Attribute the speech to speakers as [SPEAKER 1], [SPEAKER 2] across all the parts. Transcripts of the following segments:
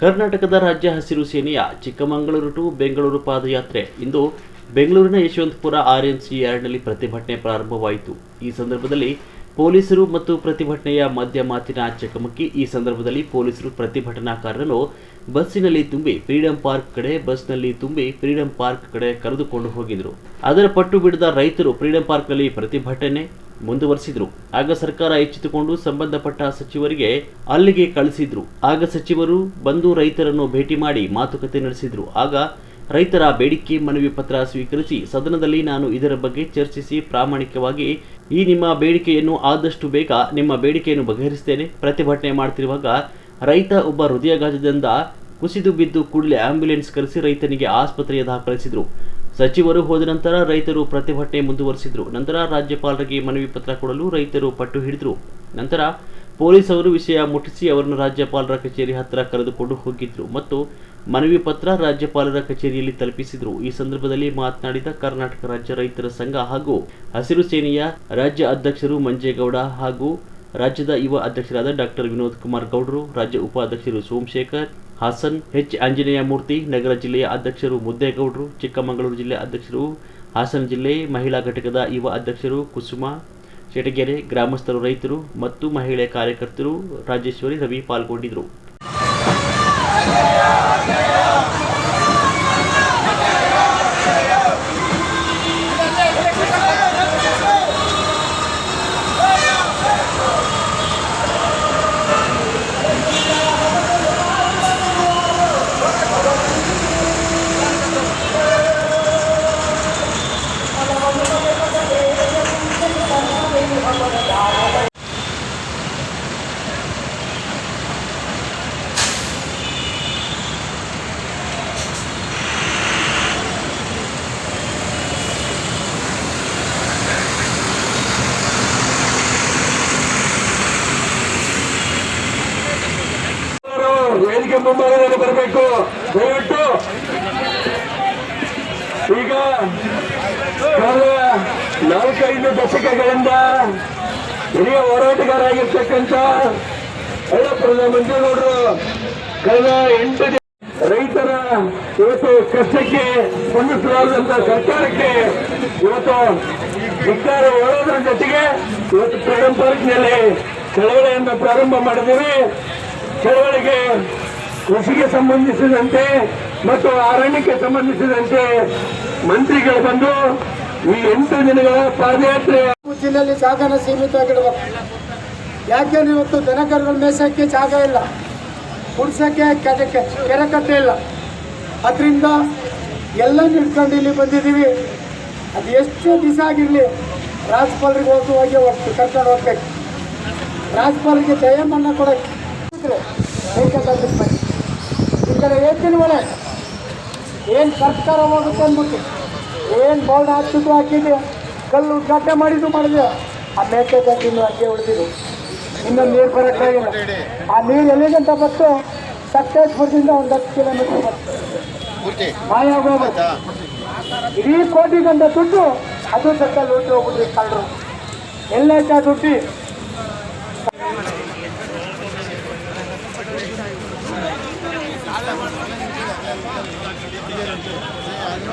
[SPEAKER 1] ಕರ್ನಾಟಕದ ರಾಜ್ಯ ಹಸಿರು ಸೇನೆಯ ಚಿಕ್ಕಮಗಳೂರು ಟು ಬೆಂಗಳೂರು ಪಾದಯಾತ್ರೆ. ಇಂದು ಬೆಂಗಳೂರಿನ ಯಶವಂತಪುರ ಆರ್ಎನ್ಸಿ ಯಾರ್ಡ್ನಲ್ಲಿ ಪ್ರತಿಭಟನೆ ಪ್ರಾರಂಭವಾಯಿತು. ಈ ಸಂದರ್ಭದಲ್ಲಿ ಪೊಲೀಸರು ಮತ್ತು ಪ್ರತಿಭಟನೆಯ ಮಧ್ಯ ಮಾತಿನ ಚಕಮಕಿ. ಈ ಸಂದರ್ಭದಲ್ಲಿ ಪೊಲೀಸರು ಪ್ರತಿಭಟನಾಕಾರರನ್ನು ಬಸ್ಸಿನಲ್ಲಿ ತುಂಬಿ ಫ್ರೀಡಂ ಪಾರ್ಕ್ ಕಡೆ, ಬಸ್ನಲ್ಲಿ ತುಂಬಿ ಫ್ರೀಡಂ ಪಾರ್ಕ್ ಕಡೆ ಕರೆದುಕೊಂಡು ಹೋಗಿದ್ರು ಅದರ ಪಟ್ಟು ಬಿಡದ ರೈತರು ಫ್ರೀಡಂ ಪಾರ್ಕ್ನಲ್ಲಿ ಪ್ರತಿಭಟನೆ ಮುಂದುವರೆಸಿದ್ರು. ಆಗ ಸರ್ಕಾರ ಎಚ್ಚೆತ್ತುಕೊಂಡು ಸಂಬಂಧಪಟ್ಟ ಸಚಿವರಿಗೆ ಅಲ್ಲಿಗೆ ಕಳಿಸಿದ್ರು. ಆಗ ಸಚಿವರು ಬಂದು ರೈತರನ್ನು ಭೇಟಿ ಮಾಡಿ ಮಾತುಕತೆ ನಡೆಸಿದ್ರು. ಆಗ ರೈತರ ಬೇಡಿಕೆ ಮನವಿ ಪತ್ರ ಸ್ವೀಕರಿಸಿ ಸದನದಲ್ಲಿ ನಾನು ಇದರ ಬಗ್ಗೆ ಚರ್ಚಿಸಿ ಪ್ರಾಮಾಣಿಕವಾಗಿ ಈ ನಿಮ್ಮ ಬೇಡಿಕೆಯನ್ನು ಆದಷ್ಟು ಬೇಗ ನಿಮ್ಮ ಬೇಡಿಕೆಯನ್ನು ಬಗೆಹರಿಸ್ತೇನೆ. ಪ್ರತಿಭಟನೆ ಮಾಡ್ತಿರುವಾಗ ರೈತ ಒಬ್ಬ ಹೃದಯಘಾತದಿಂದ ಕುಸಿದು ಬಿದ್ದು ಕೂಡಲೇ ಆಂಬ್ಯುಲೆನ್ಸ್ ಕರೆಸಿ ರೈತನಿಗೆ ಆಸ್ಪತ್ರೆಯ ದಾಖಲಿಸಿದರು. ಸಚಿವರು ಹೋದ ನಂತರ ರೈತರು ಪ್ರತಿಭಟನೆ ಮುಂದುವರಿಸಿದರು. ನಂತರ ರಾಜ್ಯಪಾಲರಿಗೆ ಮನವಿ ಪತ್ರ ಕೊಡಲು ರೈತರು ಪಟ್ಟು ಹಿಡಿದರು. ನಂತರ ಪೊಲೀಸ್ ಅವರು ವಿಷಯ ಮುಟ್ಟಿಸಿ ಅವರನ್ನು ರಾಜ್ಯಪಾಲರ ಕಚೇರಿ ಹತ್ತಿರ ಕರೆದುಕೊಂಡು ಹೋಗಿದ್ದರು ಮತ್ತು ಮನವಿ ಪತ್ರ ರಾಜ್ಯಪಾಲರ ಕಚೇರಿಯಲ್ಲಿ ತಲುಪಿಸಿದರು. ಈ ಸಂದರ್ಭದಲ್ಲಿ ಮಾತನಾಡಿದ ಕರ್ನಾಟಕ ರಾಜ್ಯ ರೈತರ ಸಂಘ ಹಾಗೂ ಹಸಿರು ಸೇನೆಯ ರಾಜ್ಯ ಅಧ್ಯಕ್ಷರು ಮಂಜೇಗೌಡ ಹಾಗೂ ರಾಜ್ಯದ ಯುವ ಅಧ್ಯಕ್ಷರಾದ ಡಾಕ್ಟರ್ ವಿನೋದ್ ಕುಮಾರ್ ಗೌಡರು, ರಾಜ್ಯ ಉಪಾಧ್ಯಕ್ಷರು ಸೋಮಶೇಖರ್, ಹಾಸನ್ ಎಚ್. ಆಂಜನೇಯ ಮೂರ್ತಿ, ನಗರ ಜಿಲ್ಲೆಯ ಅಧ್ಯಕ್ಷರು ಮುದ್ದೇಗೌಡರು, ಚಿಕ್ಕಮಗಳೂರು ಜಿಲ್ಲೆ ಅಧ್ಯಕ್ಷರು ಹಾಸನ ಜಿಲ್ಲೆ, ಮಹಿಳಾ ಘಟಕದ ಯುವ ಅಧ್ಯಕ್ಷರು ಕುಸುಮ ಶೆಟಗೆರೆ ಗ್ರಾಮಸ್ಥರು ರೈತರು ಮತ್ತು ಮಹಿಳೆ ಕಾರ್ಯಕರ್ತರು ರಾಜೇಶ್ವರಿ ರವಿ ಪಾಲ್ಗೊಂಡಿದ್ದರು.
[SPEAKER 2] ಮುಂಭಾಗದಲ್ಲಿ ಬರಬೇಕು. ದಯವಿಟ್ಟು. ಈಗ ನಾಲ್ಕೈದು ದಶಕಗಳಿಂದ ಹಿರಿಯ ಹೋರಾಟಗಾರಾಗಿರ್ತಕ್ಕಂಥ ಹಳ್ಳಪುರದ ಮಂಜೇಗೌಡರು ಕಳೆದ ಎಂಟು ದಿನ ರೈತರ ಇವತ್ತು ಕಷ್ಟಕ್ಕೆ ಸ್ಪಂದಿಸಲಾರದಂತ ಸರ್ಕಾರಕ್ಕೆ ಇವತ್ತು ಧಿಕ್ಕಾರ ಹೇಳೋದ್ರ ಜೊತೆಗೆ ಇವತ್ತು ಫ್ರೀಡಂ ಚಳವಳಿಯನ್ನು ಪ್ರಾರಂಭ ಮಾಡಿದ್ದೀವಿ. ಚಳವಳಿಗೆ ಕೃಷಿಗೆ ಸಂಬಂಧಿಸಿದಂತೆ ಮತ್ತು ಅರಣ್ಯಕ್ಕೆ ಸಂಬಂಧಿಸಿದಂತೆ ಮಂತ್ರಿಗಳು ಬಂದು ಈ ಎಂಟು ದಿನಗಳ ಪಾದಯಾತ್ರೆ
[SPEAKER 3] ಜಿಲ್ಲೆಯಲ್ಲಿ ಜಾಗನ ಸೀಮಿತವಾಗಿಡಬೇಕು ಯಾಕೆಂದ್ರೆ ಇವತ್ತು ದನಕರುಗಳ ಮೇಸಕ್ಕೆ ಜಾಗ ಇಲ್ಲ? ಕುಡ್ಸಕ್ಕೆ ಕೆರೆ ಕೆರೆ ಕಟ್ಟೆ ಇಲ್ಲ. ಅದರಿಂದ ಎಲ್ಲ ನಿಡ್ಕೊಂಡು ಇಲ್ಲಿ ಬಂದಿದ್ದೀವಿ. ಅದು ಎಷ್ಟು ದಿವಸ ಆಗಿರಲಿ ರಾಜ್ಪಾಲರಿಗೆ ಹೋಗಿ ಹೋಗ್ತು ಕರ್ಕೊಂಡು ಹೋಗ್ಬೇಕು. ರಾಜ್ಪಾಲರಿಗೆ ದಯಮನ್ನ ಕೊಡಕ್ಕೆ. ಬೇಕಾದದ್ದು ಕಡೆ ಏಕಿನ ಒಳೆ ಏನು ಸರ್ಕಾರ ಹೋಗುತ್ತೆ ಅಂದ್ಬಿಟ್ಟು ಏನು ಬೋರ್ಡ್ ಹಾಕ್ತಿದ್ದು ಹಾಕಿದ್ದೆ ಕಲ್ಲು ಉದ್ಘಾಟನೆ ಮಾಡಿದ್ದು ಮಾಡಿದೆ ಆ ಮೇಕೆ ಇನ್ನು ಅಕ್ಕಿ ಉಳಿದಿದ್ದು ಇನ್ನೊಂದು ನೀರು ಬರೋಕ್ಕಾಗಿಲ್ಲ ಆ ನೀರು ಎಲ್ಲಿಗಂತ ಬತ್ತು? ಸಕ್ತೇಶ್ಪುರದಿಂದ ಒಂದು ಹತ್ತು ಕಿಲೋಮೀಟರ್ ಬತ್ತು. ಹೋಗುತ್ತೆ ಇಡೀ ಕೋಟಿಗಂತ ದುಡ್ಡು ಅದು ಸಕ್ಕಲ್ಲಿ ಲೂಟಿ ಹೋಗ್ಬಿಟ್ರಿ ಕಳ್ಳರು. ಎಲ್ಲೈತೆ ದುಡ್ಡು?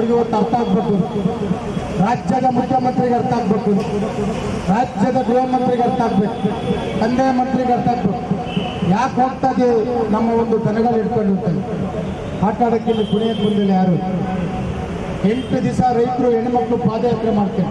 [SPEAKER 4] ಅವ್ರಿಗೆ ಇವತ್ತು ಅರ್ಥ ಆಗ್ಬೇಕು. ರಾಜ್ಯದ ಮುಖ್ಯಮಂತ್ರಿಗೆ ಅರ್ಥ ಆಗ್ಬೇಕು. ರಾಜ್ಯದ ಗೃಹ ಮಂತ್ರಿಗೆ ಅರ್ಥ ಆಗ್ಬೇಕು. ತಂದೆ ಮಂತ್ರಿಗೆ ಅರ್ಥ ಆಗ್ಬೇಕು. ಯಾಕೆ ಹೋಗ್ತಾ ನಮ್ಮ ಒಂದು ದನಗಳು ಇಟ್ಕೊಂಡಿರ್ತಾರೆ ಆಟ ಆಡೋಕ್ಕೆ ಇಲ್ಲಿ ಕುಣಿಯಕ್ಕೆ ಬಂದಿಲ್ಲ ಯಾರು. ಎಂಟು ದಿವಸ ರೈತರು ಹೆಣ್ಮಕ್ಳು ಪಾದಯಾತ್ರೆ ಮಾಡ್ತಾರೆ.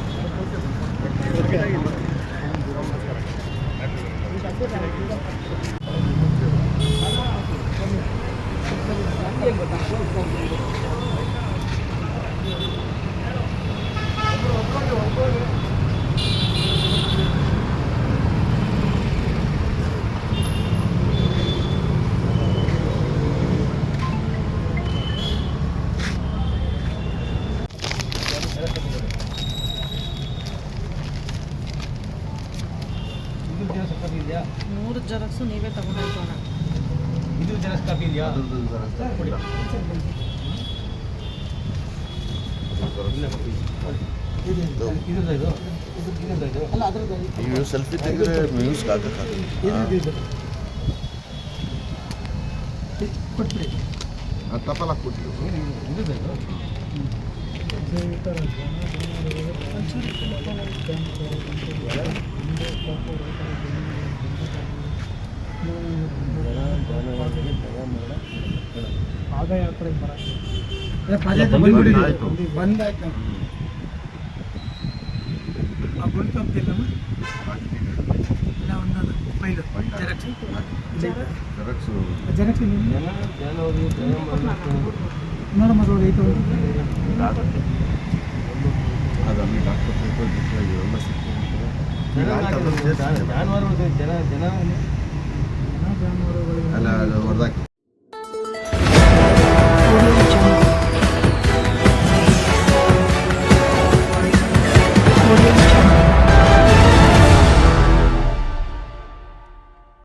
[SPEAKER 5] ಮೂರು ಜೆರಾಕ್ಸು ನೀವೇ ತಗೊಂಡೋಗೋಣ ಅಲ್ಲ ಅದ್ರದ್ದು
[SPEAKER 6] ನೀವು ಸೆಲ್ಫಿ ತೆಗೆದ್ರೆ ಮ್ಯೂಸ್ಗೆ ಹಾಕಕ್ಕಾಗಲ್ಲ
[SPEAKER 4] ಕೊಟ್ಬಿಡಿ. ಪಾದಯಾತ್ರೆ ಪಾದಯಾತ್ರೆ ಕಡೆ
[SPEAKER 6] ಆಯ್ತು.
[SPEAKER 4] ಬಂದಾಯ್ತು ಆ ಹೋಗ್ತಿಲ್ಲಮ್ಮ ಇಲ್ಲ ಒಂದೊಂದು. ಫೈಲು. ಜೆರಾಕ್ಸ್
[SPEAKER 6] ಜೆರಾಕ್ಸು
[SPEAKER 4] ಜೆರಾಕ್ಸ್ ನೋಡಮ್ಮ ಅದು ಐತೆ ಒಂದು.
[SPEAKER 6] ಅದು ಅಲ್ಲಿ ಡಾಕ್ಟರ್ ಅದು ಹೊಡೆದಾಕಿ